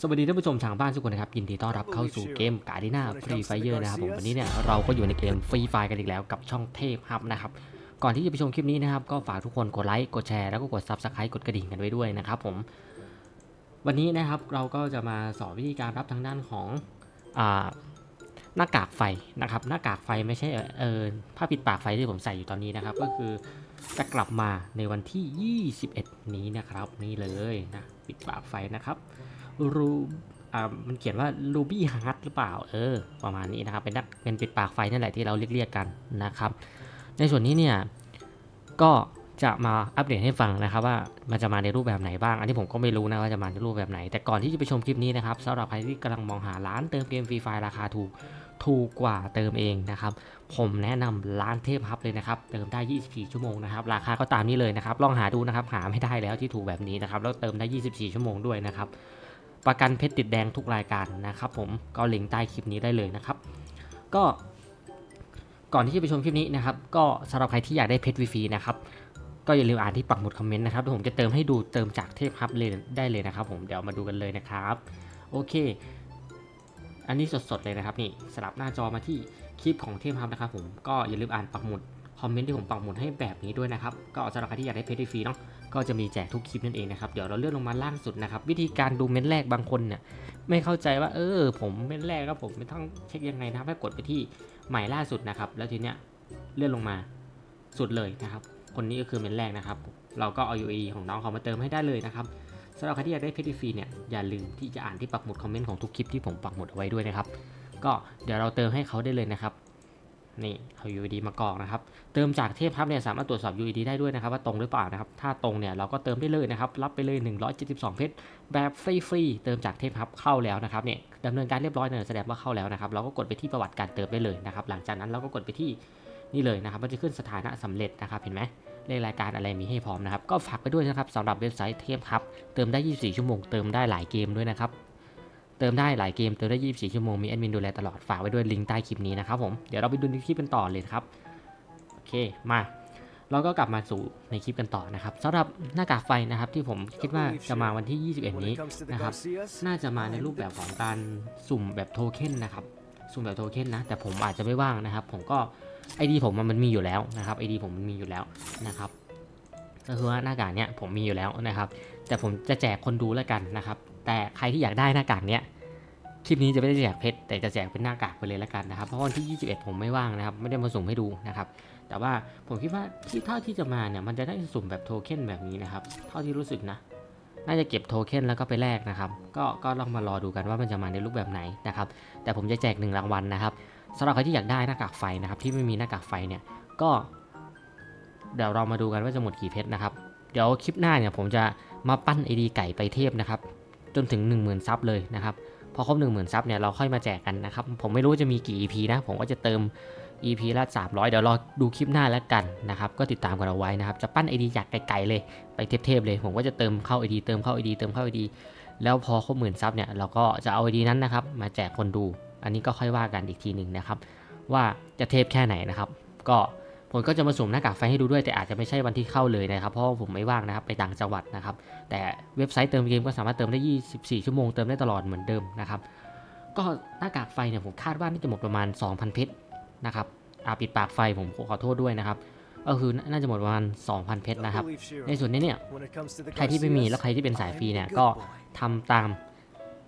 สวัสดีท่านผู้ชมทางบ้านทุกคนนะครับยินดีต้อนรับเข้าสู่เกมการ์ดิน่าฟรีไฟเยอร์นะครับผมวันนี้เนี่ยเราก็อยู่ในเกมฟรีไฟกันอีกแล้วกับช่องเทพฮับนะครับก่อนที่จะไปชมคลิปนี้นะครับก็ฝากทุกคนกดไลค์กดแชร์แล้วก็กดซับสไครต์กดกระดิ่งกันไว้ด้วยนะครับผมวันนี้นะครับเราก็จะมาสอนวิธีการรับทางด้านของอ่าหน้ากากไฟนะครับหน้ากากไฟไม่ใช่เออผ้าปิดปากไฟที่ผมใส่อยู่ตอนนี้นะครับ ก็คือจะกลับมาในวันที่ 21 นี้นะครับนี่เลยนะปิดปากไฟนะครับ รูอ่ามันเขียนว่า Ruby Heart หรือเปล่า เออ ประมาณนี้นะครับ เป็นเป็นปิดปากไฟนั่นแหละที่เราเรียกเรียกกันนะครับ ในส่วนนี้เนี่ย ก็จะมาอัปเดตให้ฟังนะครับว่ามันจะมาในรูปแบบไหนบ้าง อันนี้ผมก็ไม่รู้นะว่าจะมาในรูปแบบไหน แต่ก่อนที่จะไปชมคลิปนี้นะครับสำหรับใครที่กำลังมองหาร้านเติมเกมฟรีไฟราคาถูกถูกกว่าเติมเองนะครับ ผมแนะนำร้านเทพฮับเลยนะครับ เติมได้ 24 ชั่วโมงนะครับ ราคาก็ตามนี้เลยนะครับ ลองหาดูนะครับ หาไม่ได้แล้วที่ถูกแบบนี้นะครับ แล้วเติมได้ 24 ชั่วโมงด้วยนะครับ ประกันเพชรติดแดงทุกรายการนะครับผมก็ลิงก์ใต้คลิปนี้ได้เลยนะครับ ก็ก่อนที่จะไปชมคลิปนี้นะครับ ก็สำหรับใครที่อยากได้เพชรฟรีนะครับก็อย่าลืมอ่านที่ปักหมุดคอมเมนต์นะครับเดี๋ยวผมจะเติมให้ดูเติมจากเทพฮับเลยได้เลยนะครับ ผมเดี๋ยวมาดูกันเลยนะครับ โอเค อันนี้สดๆเลยนะครับนี่สลับหน้าจอมาที่คลิปของเทพฮับนะครับ ผมก็อย่าลืมอ่านปักหมุด คอมเมนต์ที่ผมปักหมุดให้แบบนี้ด้วยนะครับ ก็สำหรับใครที่อยากได้เพชรฟรีเนาะก็จะมีแจกทุกคลิปนั่นเองนะครับเดี๋ยวเราเลื่อนลงมาล่างสุดนะครับ วิธีการดูเม้นแรกบางคนเนี่ยไม่เข้าใจว่าเออ ผมเม้นแรกแล้วผมไม่ต้องเช็คยังไงนะครับให้กดไปที่ใหม่ล่าสุดนะครับ แล้วทีเนี้ยเลื่อนลงมาสุดเลยนะครับ คนนี้ก็คือเม้นแรกนะครับ เราก็เอา UAE ของน้องเขามาเติมให้ได้เลยนะครับสำหรับใครที่อยากได้เพชรฟรีเนี่ยอย่าลืมที่จะอ่านที่ปักหมุดคอมเมนต์ของทุกคลิปที่ผมปักหมุดเอาไว้ด้วยนะครับก็เดี๋ยวเราเติมให้เขาได้เลยนะครับ นี่เอา UID มากรอกนะครับ เติมจากเทพครับเนี่ยสามารถตรวจสอบ UID ได้ด้วยนะครับว่าตรงหรือเปล่านะครับ ถ้าตรงเนี่ยเราก็เติมได้เลยนะครับ รับไปเลย 172 เพชรแบบฟรีๆ เติมจากเทพครับเข้าแล้วนะครับเนี่ยดำเนินการเรียบร้อยเนี่ยแสดงว่าเข้าแล้วนะครับ เราก็กดไปที่ประวัติการเติมได้เลยนะครับ หลังจากนั้นเราก็กดไปที่นี่เลยนะครับ มันจะขึ้นสถานะสำเร็จนะครับ เห็นไหมเลขรายการอะไรมีให้พร้อมนะครับ ก็ฝากไปด้วยนะครับสำหรับเว็บไซต์เทพครับ เติมได้ 24 ชั่วโมง เติมได้หลายเกมด้วยนะครับ เติมได้หลายเกม เติมได้ 24 ชั่วโมง มีแอดมินดูแลตลอด ฝากไว้ด้วยลิงก์ใต้คลิปนี้นะครับผม เดี๋ยวเราไปดูในคลิปกันต่อเลยครับ โอเค มาเราก็กลับมาสู่ในคลิปกันต่อนะครับสำหรับหน้ากากไฟนะครับที่ผมคิดว่าจะมาวันที่ 21 นี้นะครับ น่าจะมาในรูปแบบของการสุ่มแบบโทเค็นนะครับ สุ่มแบบโทเค็นนะ แต่ผมอาจจะไม่ว่างนะครับ ผมก็ไอดีผมมันมีอยู่แล้วนะครับไอดีผมมันมีอยู่แล้วนะครับก็คือว่าหน้ากากเนี้ยผมมีอยู่แล้วนะครับ แต่ผมจะแจกคนดูแล้วกันนะครับ แต่ใครที่อยากได้หน้ากากเนี้ยคลิปนี้จะไม่ได้แจกเพชรแต่จะแจกเป็นหน้ากากไปเลยแล้วกันนะครับ เพราะวันที่ 21 ผมไม่ว่างนะครับ ไม่ได้มาสุ่มให้ดูนะครับ แต่ว่าผมคิดว่าที่เท่าที่จะมาเนี่ยมันจะได้สุ่มแบบโทเค็นแบบนี้นะครับ เท่าที่รู้สึกนะ น่าจะเก็บโทเค็นแล้วก็ไปแลกนะครับ ก็ก็ลองมารอดูกันว่ามันจะมาในรูปแบบไหนนะครับ แต่ผมจะแจกหนึ่งรางวัลนะครับสำหรับใครที่อยากได้หน้ากากไฟนะครับ ที่ไม่มีหน้ากากไฟเนี่ยก็ เดี๋ยวเรามาดูกันว่าจะหมดกี่เพชรนะครับ เดี๋ยวคลิปหน้าเนี่ยผมจะมาปั้นไอดีไก่ไปเทพนะครับ จนถึง 10,000ซับเลยนะครับพอครบ 1 0,000ซับเนี่ยเราค่อยมาแจกกันนะครับผมไม่รู้จะมีกี่ EP นะผมก็จะเติม EP ละ 300 เดี๋ยวรอดูคลิปหน้าแล้วกันนะครับก็ติดตามกันเอาไว้นะครับจะปั้น ID จากไกลๆเลยไปเทพๆเลย ผมก็จะเติมเข้า ID เติมเข้า ID เติมเข้า ID แล้วพอครบหมื่นซับเนี่ยเราก็จะเอา ID นั้นนะครับมาแจกคนดู อันนี้ก็ค่อยว่ากันอีกทีหนึ่งนะครับว่าจะเทพแค่ไหนนะครับ ก็ ผมก็จะมาสุ่มหน้ากากไฟให้ดูด้วย แต่อาจจะไม่ใช่วันที่เข้าเลยนะครับ เพราะว่าผมไม่ว่างนะครับไปต่างจังหวัดนะครับ แต่เว็บไซต์เติมเกมก็สามารถเติมได้ 24 ชั่วโมงเติมได้ตลอดเหมือนเดิมนะครับก็หน้ากากไฟเนี่ยผมคาดว่าน่าจะหมดประมาณ 2,000 เพชรนะครับอาปิดปากไฟผมขอโทษด้วยนะครับก็คือน่าจะหมดประมาณ 2,000 เพชรนะครับ ในส่วนนี้เนี่ยใครที่ไม่มีแล้วใครที่เป็นสายฟรีเนี่ยก็ทำตาม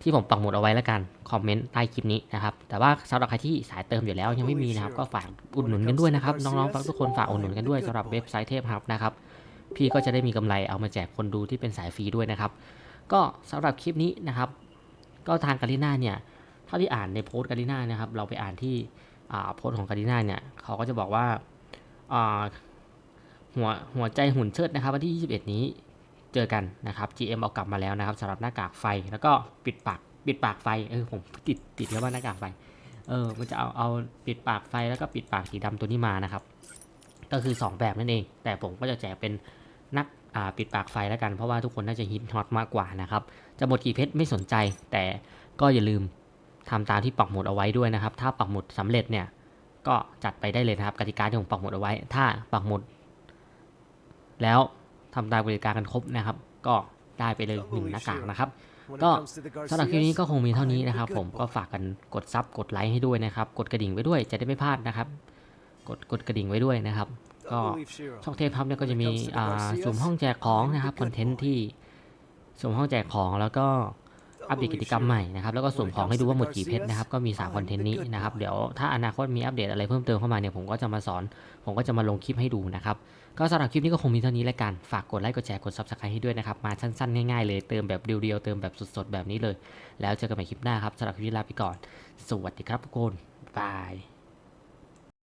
ที่ผมปักหมุดเอาไว้แล้วกันคอมเมนต์ใต้คลิปนี้นะครับแต่ว่าสำหรับใครที่สายเติมอยู่แล้วยังไม่มีนะครับก็ฝากอุดหนุนกันด้วยนะครับน้องๆทุกคนฝากอุดหนุนกันด้วยสำหรับเว็บไซต์เทพครับนะครับพี่ก็จะได้มีกำไรเอามาแจกคนดูที่เป็นสายฟรีด้วยนะครับก็สำหรับคลิปนี้นะครับ ก็ทางกาลิน่าเนี่ยเท่าที่อ่านในโพสต์กาลิน่านะครับเราไปอ่านที่โพสต์ของกาลิน่าเนี่ยเขาก็จะบอกว่าอ่าหัวหัวใจหุ่นเชิดนะครับวันที่ 21 นี้ เจอกันนะครับ GM เอากลับมาแล้วนะครับสำหรับหน้ากากไฟแล้วก็ปิดปากปิดปากไฟเออผมติดติดแล้วว่าหน้ากากไฟเออมันจะเอาเอาปิดปากไฟแล้วก็ปิดปากสีดำตัวนี้มานะครับ ก็คือ 2 แบบนั่นเอง แต่ผมก็จะแจกเป็นนักอ่าปิดปากไฟแล้วกัน เพราะว่าทุกคนน่าจะฮิตฮอตมากกว่านะครับจะหมดกี่เพชรไม่สนใจ แต่ก็อย่าลืมทำตามที่ปักหมุดเอาไว้ด้วยนะครับ ถ้าปักหมุดสำเร็จเนี่ยก็จัดไปได้เลยนะครับกติกาที่ผมปักหมุดเอาไว้ ถ้าปักหมุดแล้ว ทำตามกติกากันครบนะครับ ก็ได้ไปเลยหนึ่งหน้ากากนะครับ ก็สำหรับคลิปนี้ก็คงมีเท่านี้นะครับ ผมก็ฝากกันกดซับกดไลค์ให้ด้วยนะครับ กดกระดิ่งไว้ด้วยจะได้ไม่พลาดนะครับ กดกดกระดิ่งไว้ด้วยนะครับ ก็ช่องเทพพับเนี่ยก็จะมีอ่าสุ่มห้องแจกของนะครับคอนเทนต์ที่สุ่มห้องแจกของแล้วก็ อัปเดตกิจกรรมใหม่นะครับแล้วก็สุ่มของให้ดูว่าหมดกี่เพชรนะครับก็มี3คอนเทนต์นี้นะครับเดี๋ยวถ้าอนาคตมีอัปเดตอะไรเพิ่มเติมเข้ามาเนี่ยผมก็จะมาสอน ผมก็จะมาลงคลิปให้ดูนะครับก็สำหรับคลิปนี้ก็คงมีเท่านี้แล้วกันฝากกดไลค์กดแชร์กด subscribe ให้ด้วยนะครับมาสั้นๆง่ายๆเลยเติมแบบเดียวๆเติมแบบสดๆแบบนี้เลย แล้วเจอกันใหม่คลิปหน้าครับสำหรับคลิปนี้ลาไปก่อน สวัสดีครับทุกคนบาย